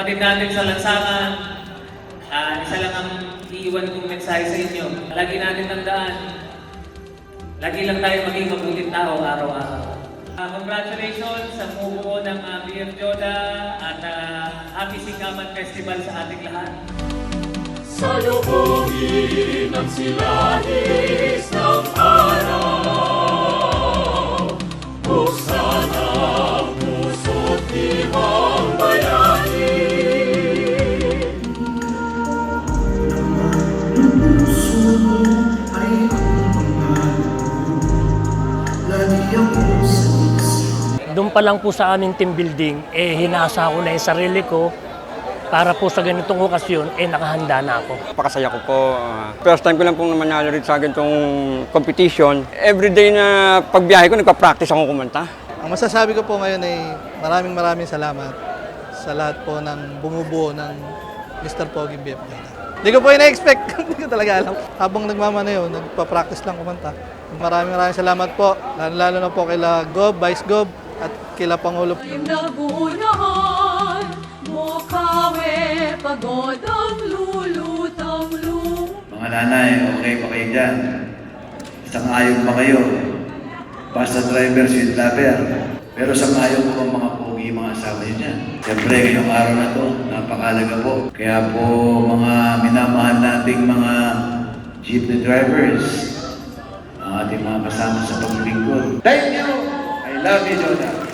kapatid natin sa lansangan, ah, isa lang ang iiwan kong mensahe sa inyo. Lagi natin tandaan, lagi lang tayo maging mabuting tao araw-araw. Ah, congratulations sa bubuo ng uh, BF Joda at ah, Happy Singkaman Festival sa ating lahat. Ang silahis ng araw Doon pa lang po sa aming team building, eh hinasa ko na yung sarili ko para po sa ganitong okasyon, eh nakahanda na ako. Napakasaya ko po. Ah, first time ko lang pong manalo rin sa ganitong competition. Everyday na pagbiyahe ko, nagpa-practice ako kumanta. Ang masasabi ko po ngayon ay maraming maraming salamat sa lahat po ng bumubuo ng Mr. Pogi BF. Hindi ko po ina-expect, hindi ko talaga alam. Habang nagmamanayo, nagpa-practice lang kumanta. Maraming maraming salamat po, lalo, lalo na po kila Gob, Vice Gob, at kila Pangulo Yung nagunahan Mukawe pagod ang lulutang lu Mga nanay, okay ba kayo dyan? Isang ayaw ba kayo? Basta driver, sweet lover. Pero sa ayaw ko bang mga pogi mga asawa niyo dyan? Siyempre, ngayong araw na to, napakalaga po. Kaya po, mga minamahal nating mga jeepney drivers, ang ating mga kasama sa paglilingkod. Thank you! I love you, Jonah.